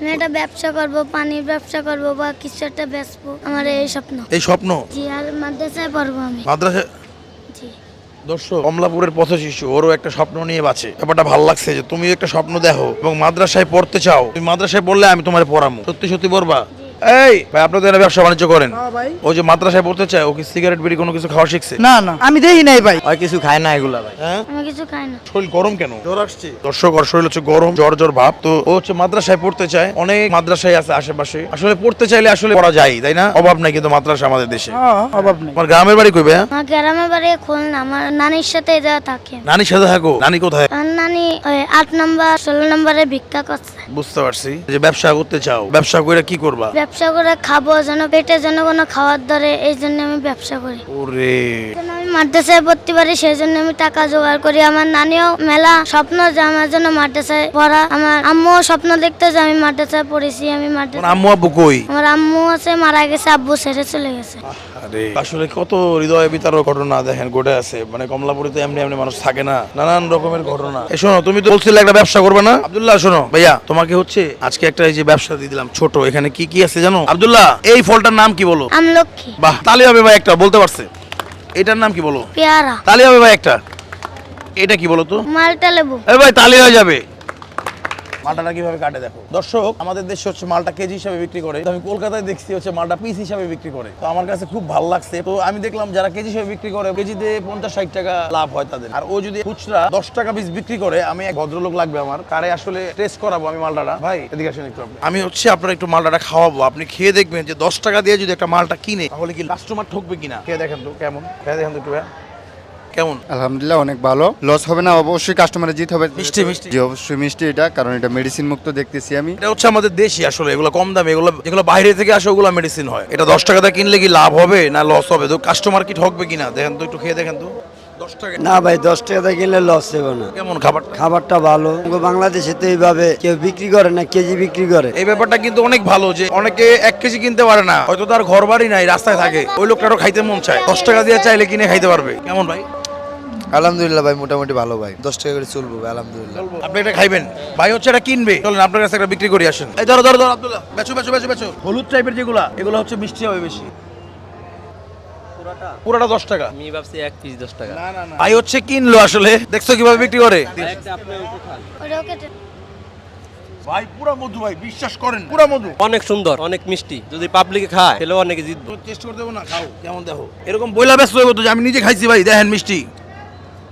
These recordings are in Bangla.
আমি একটা ব্যবসা করব পানির ব্যবসা করব বা কিছু একটা বেচবো। আমার এই স্বপ্ন। এই স্বপ্ন? জি আর মাদ্রাসায় পড়ব আমি। মাদ্রাসায় জি। দর্শক কমলাপুরের পথ শিশু ওরও একটা স্বপ্ন নিয়ে বাঁচে। ব্যাপারটা ভালো লাগছে যে তুমি একটা স্বপ্ন দেখো এবং মাদ্রাসায় পড়তে চাও। তুমি মাদ্রাসায় পড়লে আমি তোমার পড়ামো। সত্যি সত্যি পড়বা এই ভাই আপনাদের এরা ব্যবসা বাণিজ্য করেন। হ্যাঁ ভাই। ও যে মাদ্রাসায় পড়তে চায় ও কি সিগারেট বিড়ি কোনো কিছু খাওয়া শিখছে? না না। আমি দেখি নাই ভাই। আর কিছু খায় না এগুলা ভাই। হ্যাঁ? আমি কিছু খাই না। শরীর গরম কেন? জ্বর আসছে। দর্শক ওর শরীর হচ্ছে গরম জ্বর জ্বর ভাব। তো ও হচ্ছে মাদ্রাসায় পড়তে চায় অনেক মাদ্রাসায় আছে আশেপাশে। আসলে পড়তে চাইলে আসলে পড়া যায় তাই না? অভাব নাই কিন্তু মাদ্রাসা আমাদের দেশে। হ্যাঁ অভাব নেই। আমার গ্রামের বাড়ি কইবে হ্যাঁ আমার গ্রামের বাড়ি খুলনা আমার নানির সাথে এরা থাকে। নানির সাথে থাকো? নানি কোথায়? নানি আট নম্বর ষোলো নম্বরে ভিক্ষা করছে। বুঝতে পারছি। যে ব্যবসা করতে চাও ব্যবসা করে কি করবা? ব্যবসা করে খাব যেন পেটের জন্য কোনো খাওয়ার ধরে এই জন্য আমি ব্যবসা করি। ওরে। আমি মাদ্রাসায় পড়তে পারি সেই জন্য আমি টাকা জোগাড় করি। আমার নানিও মেলা স্বপ্ন যে আমার জন্য মাদ্রাসায় পড়া। আমার আম্মুও স্বপ্ন দেখতে যে আমি মাদ্রাসায় পড়েছি আমি মাদ্রাসা আম্মু আব্বু কই? আমার আম্মু আছে মারা গেছে আব্বু ছেড়ে চলে গেছে। আরে আসলে কত হৃদয় বিতারক ঘটনা দেখেন ঘটে আছে। মানে কমলাপুরে তো এমনি এমনি মানুষ থাকে না নানান রকমের ঘটনা। এই শোনো তুমি তো বলছিলে একটা ব্যবসা করবে না? আব্দুল্লাহ শোনো। ভাইয়া তোমাকে হচ্ছে আজকে একটা এই যে ব্যবসা দিয়ে দিলাম ছোট। এখানে কি কি আছে জানো? আব্দুল্লাহ। এই ফলটার নাম কি বলো? আমলকি বাহ তালি হবে ভাই একটা বলতে পারছে। এটার নাম কি বলো? পেয়ারা। তালি হবে ভাই একটা। এটা কি বলো তো? মালটা লেবু। এ ভাই তালি হয়ে যাবে। মালটাটা কীভাবে কাটে দেখো? দর্শক, আমাদের দেশে হচ্ছে মালটা কেজি হিসাবে বিক্রি করে আমি কলকাতায় দেখছি হচ্ছে মালটা পিস হিসাবে বিক্রি করে। তো আমার কাছে খুব ভালো লাগছে। তো আমি দেখলাম যারা কেজি হিসাবে বিক্রি করে, কেজিতে পঞ্চাশ ষাট টাকা লাভ হয় তাদের। আর ও যদি খুচরা দশ টাকা পিস বিক্রি করে, আমি এক ভদ্রলোক লাগবে আমার, কারে আসলে টেস্ট করাবো আমি মালটাটা। ভাই, এদিকে আসেন একটু আমি হচ্ছে আপনার একটু মালটাটা খাওয়াবো। আপনি খেয়ে দেখবেন যে দশ টাকা দিয়ে যদি একটা মালটা কিনে, তাহলে কি কাস্টমার ঠকবে কিনা? খেয়ে দেখেন তো কেমন। খেয়ে দেখেন তো একটু। কেমন? আলহামদুলিল্লাহ অনেক ভালো। লস হবে না অবশ্যই কাস্টমারের জিত হবে। মিষ্টি, মিষ্টি। জি অবশ্যই মিষ্টি এটা কারণ এটা মেডিসিন মুক্ত দেখতেছি আমি। এটা হচ্ছে আমাদের দেশি আসলে এগুলো কম দামে এগুলো যেগুলো বাইরে থেকে আসে ওগুলো মেডিসিন হয়। এটা দশ টাকাতে কিনলে কি লাভ হবে না লস হবে? তো কাস্টমার কি ঠকবে কিনা? দেখেন তো একটু খেয়ে দেখেন তো। দশ টাকা না ভাই দশ টাকাতে কিনলে লস হবে না। কেমন খাবার? খাবারটা ভালো। বাংলাদেশে তো এইভাবে কেউ বিক্রি করে না কেজি বিক্রি করে। এই ব্যাপারটা কিন্তু অনেক ভালো যে অনেকে এক কেজি কিনতে পারে না হয়তো তার ঘর বাড়ি নাই রাস্তায় থাকে। ওই লোকটারও খাইতে মন চায়। দশ টাকা দিয়ে চাইলে কিনে খাইতে পারবে। কেমন ভাই? আলহামদুলিল্লাহ ভাই মোটামুটি ভালো ভাই। দশ টাকা করে চলবো ভাই আলহামদুলিল্লাহ। আপনি এটা খাইবেন? ভাই হচ্ছে এটা কিনবে। চলেন আপনার কাছে একটা বিক্রি করে আসেন। এই ধরো ধরো ধরো আব্দুল্লাহ। বেচো বেচো বেচো বেচো। হলুদ টাইপের যেগুলা এগুলো হচ্ছে মিষ্টি হবে বেশি। পুরোটা? দশ টাকা। আমি ভাবছি এক পিস দশ টাকা। ভাই হচ্ছে কিনলো আসলে। দেখছ কীভাবে বিক্রি করে? ভাই পুরা মধু ভাই বিশ্বাস করেন পুরা মধু। অনেক সুন্দর অনেক মিষ্টি। যদি পাবলিকে খায় তাহলে অনেকে জিতবো। টেস্ট করে দেবো না? খাও কেমন দেখো। এরকম বইলা ব্যস্ত হইব তো আমি নিজে খাইছি ভাই দেখেন মিষ্টি।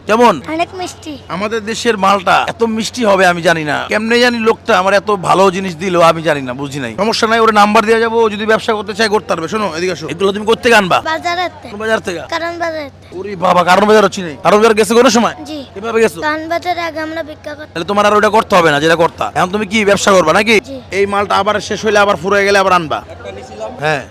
কেমন অনেক মিষ্টি। আমাদের দেশের মালটা এত মিষ্টি হবে আমি জানি না। কেমনে জানি লোকটা আমার এত ভালো জিনিস দিল আমি জানি না বুঝি নাই। সমস্যা নাই ওর নাম্বার দিয়ে যাব ও যদি ব্যবসা করতে চায় করতে পারবে। শোনো এদিকে আসো। এগুলো তুমি করতে আনবা বাজার থেকে? কারণ বাজার ওরে বাবা কারণ বাজার হচ্ছে নাই। কারণ বাজার গেছে কোনো সময়? জি। এভাবে গেছো? কারণ বাজারে আগে আমরা ভিক্ষা করতাম। তাহলে তোমার আর ওটা করতে হবে না যেটা করতা। এখন তুমি কি ব্যবসা করবা নাকি? এই মালটা আবার শেষ হইলে আবার ফুরে গেলে আবার আনবা। হ্যাঁ।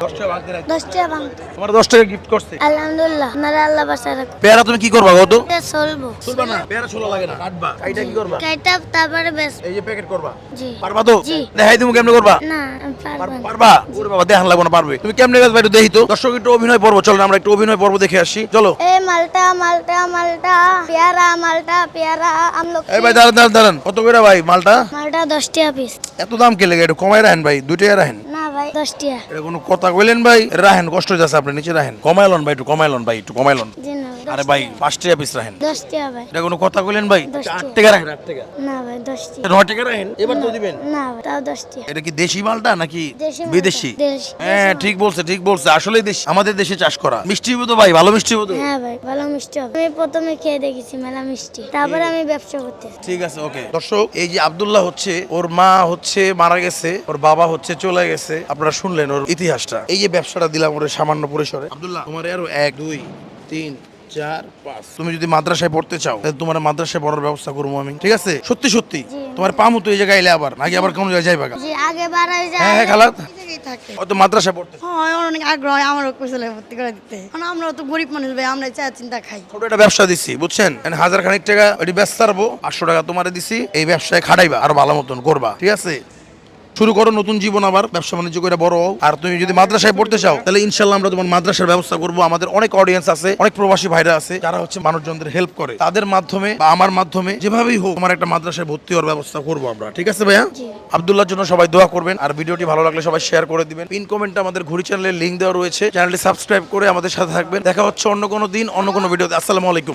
দশ টাকা ভাঙতে রাখি। দশ টাকা ভাঙতো তোমার দশ টাকা গিফট করছে? আলহামদুলিল্লাহ আপনারা আল্লাহ বাসায় রাখুন। পেয়ারা তুমি কি করবা কত এটা চলবো চলবা না পেয়ারা ছোলা লাগে না কাটবা। এইটা কি করবা? কাইটা তারপরে বেশ এই যে প্যাকেট করবা। জি। পারবা তো? জি। দেখাই তুমি কেমনে করবা? না আমি পারব পার- না। পারবা? ওরে বাবা দেখান লাগবে না পারবে। তুমি কেমনে বেচবা একটু দেখি তো। দর্শক একটু অভিনয় পর্ব চলো আমরা একটু অভিনয় পর্ব দেখে আসি। চলো। এ মালটা মালটা মালটা পেয়ারা মালটা পেয়ারা আমলক এই ভাই দাঁড়ান দাঁড়ান কত করে ভাই মালটা? মালটা দশ টাকা পিস এত দাম কে লেগে? একটু কমাই রাখেন ভাই দুইটাই রাখেন। ভাই এটা কোনো কথা কইলেন ভাই? রাহেন কষ্ট যাচ্ছে আপনি নিচে রাহেন কমাইলন ভাই একটু কমাইলন ভাই একটু কমাইলন। আরে ভাই। পাঁচ টাকা পিস রাহেন দশ টাকা ভাই। এটা কোনো কথা কইলেন ভাই? আট টাকা। রাহেন আট টাকা। না ভাই দশ টাকা। নয় টাকা রাহেন এবার তো দিবেন। না ভাই তাও দশ টাকা। এটা কি দেশি মালটা নাকি বিদেশি? হ্যাঁ ঠিক বলছে ঠিক বলছে। আসলেই দেশি আমাদের দেশে চাষ করা। মিষ্টি হবে তো ভাই ভালো মিষ্টি হবে তো? হ্যাঁ ভাই ভালো মিষ্টি হবে। আমি প্রথমে খেয়ে দেখেছি মেলা মিষ্টি। তারপরে আমি ব্যবসা করতে ঠিক আছে ওকে। দর্শক এই যে আব্দুল্লাহ হচ্ছে ওর মা হচ্ছে মারা গেছে ওর বাবা হচ্ছে চলে গেছে। আপনারা শুনলেন ওর ইতিহাসটা। এই যে ব্যবসাটা দিলাম ওর সামান্য পরিসরে। আব্দুল্লাহ তোমার আরও এক দুই তিন চার পাঁচ। তুমি যদি মাদ্রাসায় পড়তে চাও তাহলে তোমার মাদ্রাসায় পড়ার ব্যবস্থা করব আমি। ঠিক আছে? সত্যি সত্যি। তোমার পামু তো এই জায়গায় এলে আবার নাকি আবার কোন জায়গায় যাইবা আগে বাড়াই হ্যাঁ যায় হ্যাঁ থাকে। হয়তো মাদ্রাসায় পড়তে হয় আমার অনেক আগ্রহ হয় আমারও কোথায় ভর্তি করে দিতে। কারণ আমরা তো গরিব মানুষ ভাই আমরা চা চিন্তা খাই। ছোট একটা ব্যবসা দিছি বুঝছেন? মানে হাজার খানিক টাকা ওটি ব্যস্ত পাঁচশো টাকা তোমারে দিছি এই ব্যবসায় খাটাইবা আর ভালো মতন করবা। ঠিক আছে? শুরু করো নতুন জীবন আবার ব্যবসা বাণিজ্য করে বড় হও। আর তুমি যদি মাদ্রাসায় পড়তে চাও তাহলে ইনশাল্লাহ আমরা তোমার মাদ্রাসার ব্যবস্থা করব। আমাদের অনেক অডিয়েন্স আছে অনেক প্রবাসী ভাইরা আছে যারা হচ্ছে মানুষজনদের হেল্প করে। তাদের মাধ্যমে বা আমার মাধ্যমে যেভাবেই হোক আমার একটা মাদ্রাসায় ভর্তি হওয়ার ব্যবস্থা করব আমরা। ঠিক আছে ভাইয়া? আবদুল্লাহর জন্য সবাই দোয়া করবেন। আর ভিডিওটি ভালো লাগলে সবাই শেয়ার করে দিবেন। পিন কমেন্টে আমাদের ঘুরি চ্যানেলের লিঙ্ক দেওয়া রয়েছে। চ্যানেলটি সাবস্ক্রাইব করে আমাদের সাথে থাকবেন। দেখা হচ্ছে অন্য কোনো দিন অন্য কোনো ভিডিওতে আসসালামু আলাইকুম।